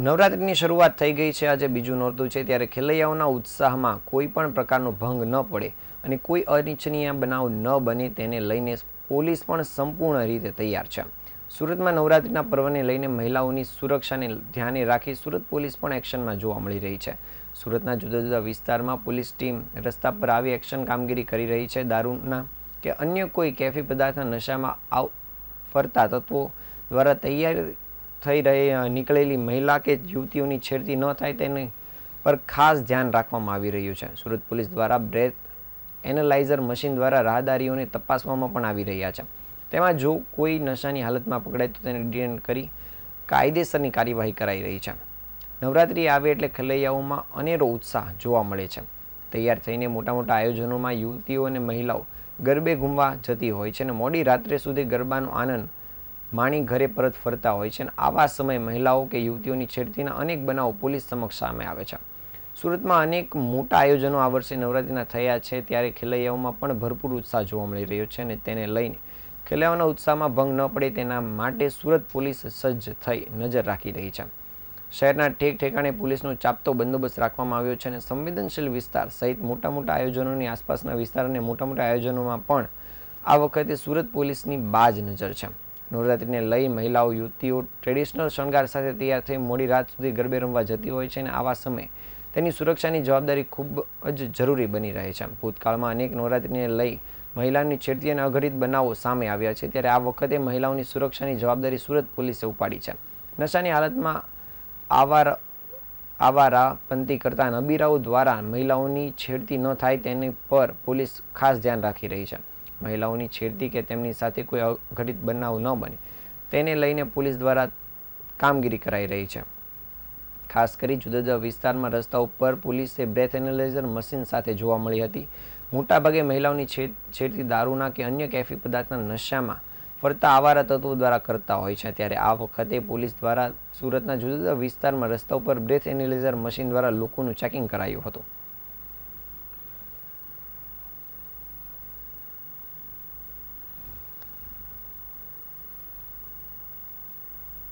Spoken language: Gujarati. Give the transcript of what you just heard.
નવરાત્રિની શરૂઆત થઈ ગઈ છે. આજે બીજું નોરતું છે. ત્યારે ખેલૈયાઓના ઉત્સાહમાં કોઈ પણ પ્રકારનો ભંગ ન પડે અને કોઈ અનિચ્છનીય બનાવ ન બને તેને લઈને પોલીસ પણ સંપૂર્ણ રીતે તૈયાર છે. સુરતમાં નવરાત્રિના પર્વને લઈને મહિલાઓની સુરક્ષાને ધ્યાને રાખી સુરત પોલીસ પણ એક્શનમાં જોવા મળી રહી છે. સુરતના જુદા જુદા વિસ્તારમાં પોલીસ ટીમ રસ્તા પર આવી એક્શન કામગીરી કરી રહી છે. દારૂના કે અન્ય કોઈ કેફી પદાર્થના નશામાં આવ ફરતા તત્વો દ્વારા તૈયાર થઈ રહી નીકળેલી મહિલા કે યુવતીઓની છેડતી ન થાય તેની પર ખાસ ધ્યાન રાખવામાં આવી રહ્યું છે. સુરત પોલીસ દ્વારા બ્રેથ એનાલાઇઝર મશીન દ્વારા રાહદારીઓને તપાસવામાં પણ આવી રહ્યા છે. તેમાં જો કોઈ નશાની હાલતમાં પકડાય તો તેને ડિટેન કરી કાયદેસરની કાર્યવાહી કરાઈ રહી છે. નવરાત્રિ આવે એટલે ખલૈયાઓમાં અનેરો ઉત્સાહ જોવા મળે છે. તૈયાર થઈને મોટા મોટા આયોજનોમાં યુવતીઓ અને મહિલાઓ ગરબે ઘૂમવા જતી હોય છે અને મોડી રાત્રે સુધી ગરબાનો આનંદ માણી ઘરે પરત ફરતા હોય છે અને આવા સમયે મહિલાઓ કે યુવતીઓની છેડતીના અનેક બનાવો પોલીસ સમક્ષ સામે આવે છે. સુરતમાં અનેક મોટા આયોજનો આ વર્ષે નવરાત્રિના થયા છે, ત્યારે ખેલૈયાઓમાં પણ ભરપૂર ઉત્સાહ જોવા મળી રહ્યો છે અને તેને લઈને ખેલૈયાઓના ઉત્સાહમાં ભંગ ન પડે તેના માટે સુરત પોલીસ સજ્જ થઈ નજર રાખી રહી છે. શહેરના ઠેક ઠેકાણે પોલીસનો ચાપતો બંદોબસ્ત રાખવામાં આવ્યો છે અને સંવેદનશીલ વિસ્તાર સહિત મોટા મોટા આયોજનોની આસપાસના વિસ્તાર અને મોટા મોટા આયોજનોમાં પણ આ વખતે સુરત પોલીસની બાજ નજર છે. નવરાત્રિને લઈ મહિલાઓ, યુવતીઓ ટ્રેડિશનલ શણગાર સાથે તૈયાર થઈ મોડી રાત સુધી ગરબે રમવા જતી હોય છે અને આવા સમયે તેની સુરક્ષાની જવાબદારી ખૂબ જ જરૂરી બની રહે છે. ભૂતકાળમાં અનેક નવરાત્રિને લઈ મહિલાની છેડતી અને અઘટિત બનાવો સામે આવ્યા છે, ત્યારે આ વખતે મહિલાઓની સુરક્ષાની જવાબદારી સુરત પોલીસે ઉપાડી છે. નશાની હાલતમાં આવાર આવારા પંથી કરતા નબીરાઓ દ્વારા મહિલાઓની છેડતી ન થાય તેની પર પોલીસ ખાસ ધ્યાન રાખી રહી છે. મહિલાઓની છેડતી કે તેમની સાથે કોઈ અઘટિત બનાવ ન બને. તેને લઈને પોલીસ દ્વારા કામગીરી કરાઈ રહી છે. ખાસ કરી જુદા જુદા વિસ્તારમાં રસ્તા ઉપર પોલીસે બ્રેથ એનાલાઇઝર મશીન સાથે જોવા મળી હતી. મોટાભાગે મહિલાઓની છેડ છેડતી દારૂના કે અન્ય કેફી પદાર્થના નશામાં ફરતા આવારા તત્વો દ્વારા કરતા હોય છે. ત્યારે આ વખતે પોલીસ દ્વારા સુરતના જુદા જુદા વિસ્તારમાં રસ્તા ઉપર બ્રેથ એનાલાઇઝર મશીન દ્વારા લોકોનું ચેકિંગ કરાયું હતું.